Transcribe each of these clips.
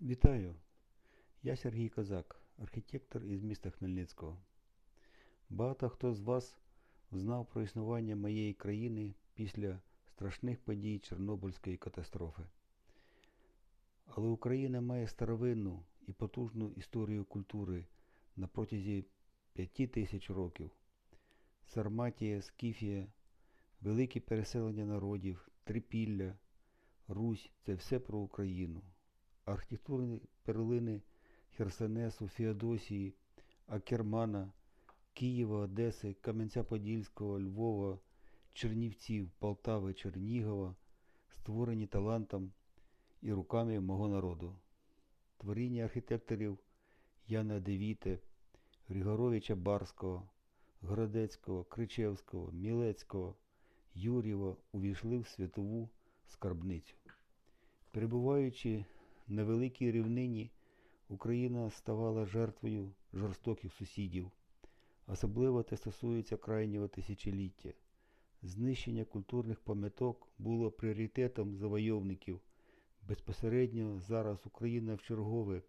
Вітаю! Я Сергій Козак, архітектор із міста Хмельницького. Багато хто з вас знав про існування моєї країни після страшних подій Чорнобильської катастрофи. Але Україна має старовинну і потужну історію культури на протязі п'яти тисяч років. Сарматія, Скіфія, великі переселення народів, Трипілля, Русь це все про Україну. Архітектурні перлини Херсонесу, Феодосії, Акермана, Києва, Одеси, Кам'янця-Подільського, Львова, Чернівців, Полтави, Чернігова, створені талантом і руками мого народу. Творіння архітекторів Яна Девіте, Григоровича Барського, Городецького, Кричевського, Мілецького, Юрєва увійшли в світову скарбницю. Перебуваючи на великій рівнині, Україна ставала жертвою жорстоких сусідів. Особливо це стосується крайнього тисячоліття. Знищення культурних пам'яток було пріоритетом завойовників. Безпосередньо зараз Україна вчергове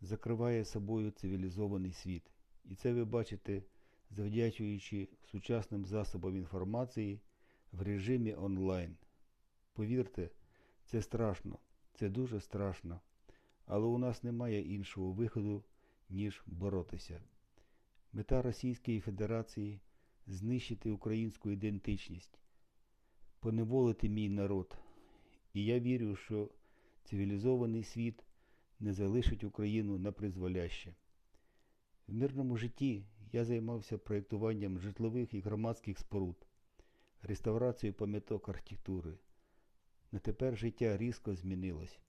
закриває собою цивілізований світ. І це ви бачите, завдячуючи сучасним засобам інформації в режимі онлайн. Повірте, це страшно, це дуже страшно. Але у нас немає іншого виходу, ніж боротися. Мета Російської Федерації знищити українську ідентичність, поневолити мій народ. І я вірю, що цивілізований світ не залишить Україну на призволяще. В мирному житті я займався проєктуванням житлових і громадських споруд, реставрацією пам'яток архітектури. На тепер життя різко змінилось.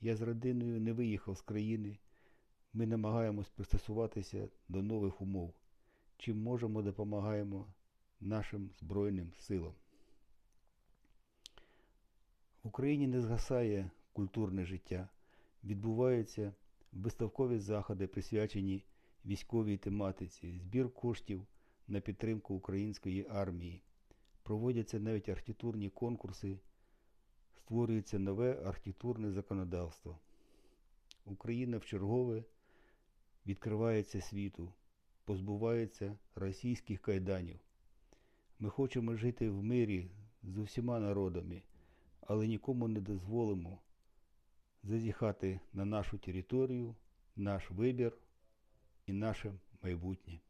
Я з родиною не виїхав з країни. Ми намагаємось пристосуватися до нових умов. Чим можемо, допомагаємо нашим Збройним силам. В Україні не згасає культурне життя. Відбуваються виставкові заходи, присвячені військовій тематиці, збір коштів на підтримку української армії. Проводяться навіть архітектурні конкурси, створюється нове архітектурне законодавство. Україна вчергове відкривається світу, позбувається російських кайданів. Ми хочемо жити в мирі з усіма народами, але нікому не дозволимо зазіхати на нашу територію, наш вибір і наше майбутнє.